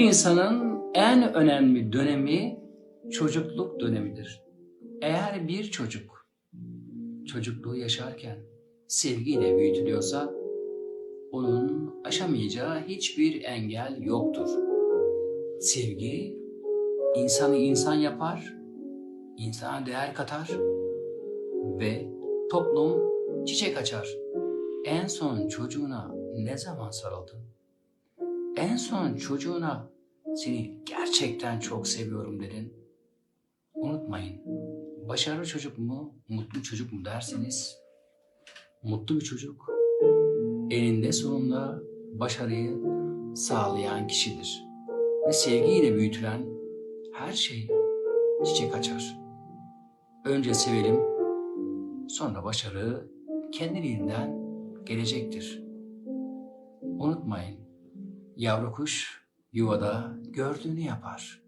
Bir insanın en önemli dönemi çocukluk dönemidir. Eğer bir çocuk çocukluğu yaşarken sevgiyle büyütülüyorsa onun aşamayacağı hiçbir engel yoktur. Sevgi insanı insan yapar, insana değer katar ve toplum çiçek açar. En son çocuğuna ne zaman sarıldın? En son çocuğuna seni gerçekten çok seviyorum dedin. Unutmayın, başarılı çocuk mu, mutlu çocuk mu derseniz, mutlu bir çocuk eninde sonunda başarıyı sağlayan kişidir. Ve sevgiyle büyütülen her şey çiçek açar. Önce sevelim, sonra başarı kendiliğinden gelecektir. Unutmayın, yavru kuş yuvada gördüğünü yapar.